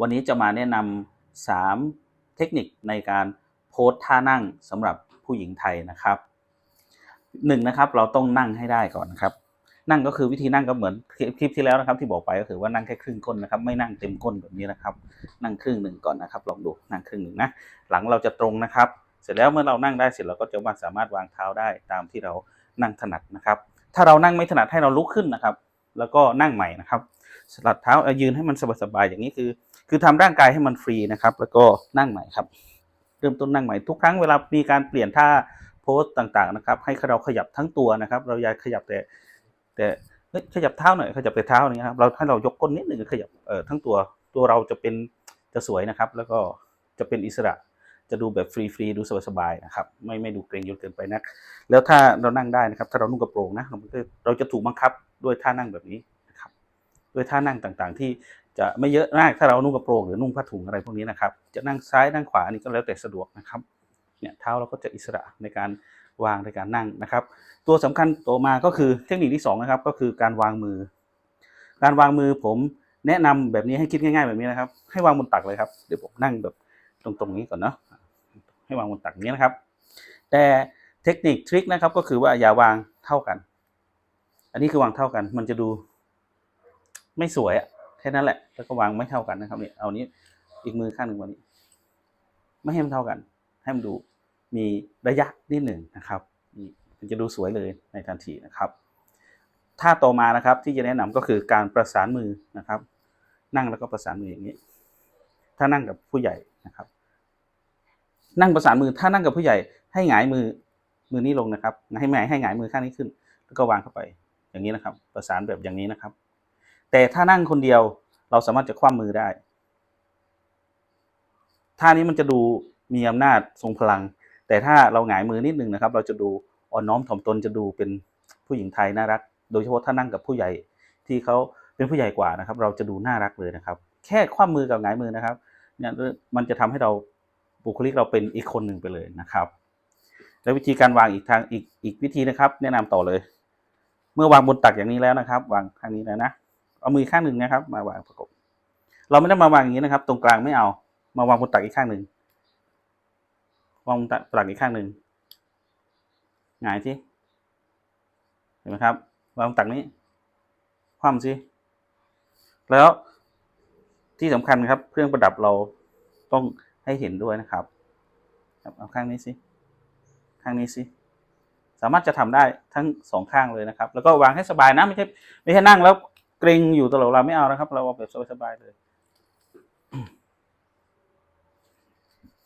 วันนี้จะมาแนะนำ3เทคนิคในการโพสท่านั่งสำหรับผู้หญิงไทยนะครับหนึ่งนะครับเราต้องนั่งให้ได้ก่อนนะครับ นั่งก็คือวิธีนั่งก็เหมือนคลิปที่แล้วนะครับ ที่บอกไปก็คือว่านั่งแค่ครึ่งก้นนะครับ ไม่นั่งเต็มก้นแบบนี้นะครับ นั่งครึ่งหนึ่งก่อนนะครับลองดูนั่งครึ่งหนึ่งนะหลังเราจะตรงนะครับ เสร็จแล้วเมื่อเรานั่งได้เสร็จเราก็จะสามารถวางเท้าได้ตามที่เรานั่งถนัดนะครับ ถ้าเรานั่งไม่ถนัดให้เราลุกขึ้นนะครับ แล้วก็นั่งใหม่นะครับสลัดเท้าเอายืนให้มันสบายๆอย่างนี้คือ คือทำร่างกายให้มันฟรีนะครับ แล้วก็นั่งใหม่ครับ เริ่มต้นนั่งใหม่ทุกครั้งเวลามีการเปลี่ยนท่าโพสต่างๆนะครับ ให้เราขยับทั้งตัวนะครับ เราอย่าขยับแต่แต่ขยับเท้าหน่อยขยับแต่เท้านี้ครับเราให้เรายกก้นนิดหนึ่งขยับเอ่อทั้งตัวตัวเราจะเป็นจะสวยนะครับ แล้วก็จะเป็นอิสระจะดูแบบฟรีๆดูสบายๆนะครับไม่ไม่ดูเกรงจนเกินไปนัก แล้วถ้าเรานั่งได้นะครับ ถ้าเรานุ่งกระโปรงนะเราจะถูกบังคับด้วยท่านั่งแบบนี้นะครับด้วยท่านั่งต่างๆ ที่ จะไม่เยอะมากถ้าเรานุ่งกระโปรงหรือนุ่งผ้าถุงอะไรพวกนี้นะครับ จะนั่งซ้ายนั่งขวาอันนี้ก็แล้วแต่สะดวกนะครับเนี่ยเท้าเราก็จะอิสระในการวางในการนั่งนะครับ ตัวสำคัญตัวมาก็คือเทคนิคที่สองนะครับก็คือการวางมือ การวางมือผมแนะนำแบบนี้ให้คิดง่ายๆแบบนี้นะครับ ให้วางบนตักเลยครับเดี๋ยวผมนั่งแบบตรงๆนี้ก่อนเนาะให้วางบนตักอย่างนี้นะครับ แต่เทคนิคทริคนะครับก็คือว่าอย่าวางเท่ากัน อันนี้คือวางเท่ากัน มันจะดูไม่สวยอะ แค่นั้นแหละแล้วก็วางไม่เท่ากันนะครับเนี่ยเอานี้อีกมือข้างหนึ่งวันนี้ ไม่ให้มันเท่ากัน ให้มันดูมีระยะนิดหนึ่งนะครับนี่มันจะดูสวยเลยในทันทีนะครับท่าต่อมานะครับที่จะแนะนำก็คือการประสานมือนะครับ นั่งแล้วก็ประสานมืออย่างนี้ ถ้านั่งกับผู้ใหญ่นะครับ นั่งประสานมือถ้านั่งกับผู้ใหญ่ ให้หงายมือมือนี้ลงนะครับ ให้หงายให้หงายมือข้างนี้ขึ้น แล้วก็วางเข้าไปอย่างนี้นะครับ ประสานแบบอย่างนี้นะครับ แต่ถ้านั่งคนเดียวเราสามารถจะคว่ำมือได้ท่านี้มันจะดูมีอำนาจทรงพลัง แต่ถ้าเราหงายมือนิดนึงนะครับ เราจะดูอ่อนน้อมถ่อมตนจะดูเป็นผู้หญิงไทยน่ารัก โดยเฉพาะถ้านั่งกับผู้ใหญ่ที่เขาเป็นผู้ใหญ่กว่านะครับ เราจะดูน่ารักเลยนะครับ แค่คว่ำมือกับหงายมือนะครับเนี่ยมันจะทำให้เราบุคลิกเราเป็นอีกคนหนึ่งไปเลยนะครับ แล้ววิธีการวางอีกทางอีกอีกวิธีนะครับ แนะนำต่อเลย เมื่อวางบนตักอย่างนี้แล้วนะครับ วางข้างนี้แล้วนะ เอามือข้างหนึ่งนะครับ มาวางประกบ เราไม่ได้มาวางอย่างนี้นะครับ ตรงกลางไม่เอา มาวางบนตักอีกข้างหนึ่งวางบนตักอีกข้างหนึ่งหงายสิเห็นไหมครับ วางบนตักนี้ คว่ำสิแล้วที่สำคัญครับ เครื่องประดับเราต้องให้เห็นด้วยนะครับ เอาข้างนี้สิข้างนี้สิสามารถจะทำได้ทั้งสองข้างเลยนะครับ แล้วก็วางให้สบายนะไม่ใช่ไม่ใช่นั่งแล้ว เกรงอยู่ตลอดเวลาไม่เอานะครับ เราเอาแบบสบายๆเลย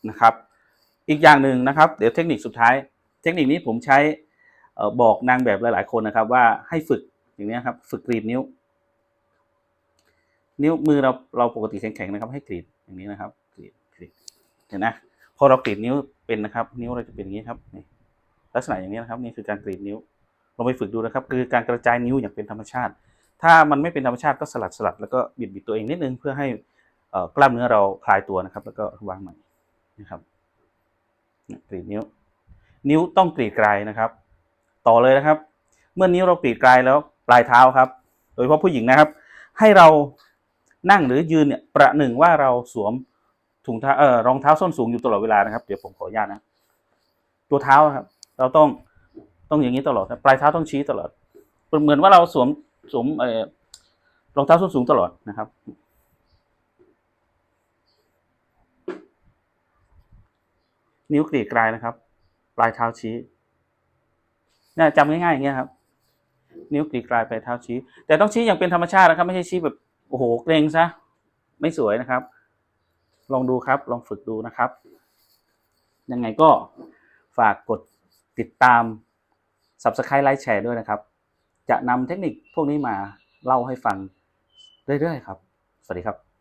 นะครับ อีกอย่างหนึ่งนะครับ เดี๋ยวเทคนิคสุดท้าย เทคนิคนี้ผมใช้บอกนางแบบหลาย ๆ คนนะครับ ว่าให้ฝึกอย่างนี้ครับ ฝึกกรีดนิ้ว นิ้วมือเราเราปกติแข็งๆนะครับ ให้กรีดอย่างนี้นะครับกรีดกรีดเห็นนะพอเรากรีดนิ้วเป็นนะครับ นิ้วเราจะเป็นอย่างนี้ครับนี่ลักษณะอย่างนี้นะครับ นี่คือการกรีดนิ้วลองไปฝึกดูนะครับ คือการกระจายนิ้วอย่างเป็นธรรมชาติ ถ้ามันไม่เป็นธรรมชาติก็สลัดสลัดแล้วก็บิดบิดตัวเองนิดนึงเพื่อให้กล้ามเนื้อเราคลายตัวนะครับ แล้วก็วางใหม่นะครับกรีดนิ้ว นิ้วต้องกรีดไกลนะครับ ต่อเลยนะครับ เมื่อนิ้วเรากรีดไกลแล้วปลายเท้าครับ โดยเฉพาะผู้หญิงนะครับ ให้เรานั่งหรือยืนเนี่ยประหนึ่งว่าเราสวมถุงเท้าเอ่อรองเท้าส้นสูงอยู่ตลอดเวลานะครับ เดี๋ยวผมขออนุญาตนะ ตัวเท้าครับ เราต้องต้องอย่างนี้ตลอดปลายเท้าต้องชี้ตลอด เหมือนว่าเราสวม สวมรองเท้าส้นสูงตลอดนะครับ นิ้วกรีดกลายนะครับ ปลายเท้าชี้เนี่ยจำง่ายๆอย่างเงี้ยครับ นิ้วกรีดกลายปลายเท้าชี้ แต่ต้องชี้อย่างเป็นธรรมชาตินะครับ ไม่ใช่ชี้แบบโอ้โหเกรงซะไม่สวยนะครับ ลองดูครับ ลองฝึกดูนะครับ ยังไงก็ฝากกดติดตาม Subscribe ไลค์แชร์ด้วยนะครับ จะนำเทคนิคพวกนี้มาเล่าให้ฟังเรื่อยๆครับ สวัสดีครับ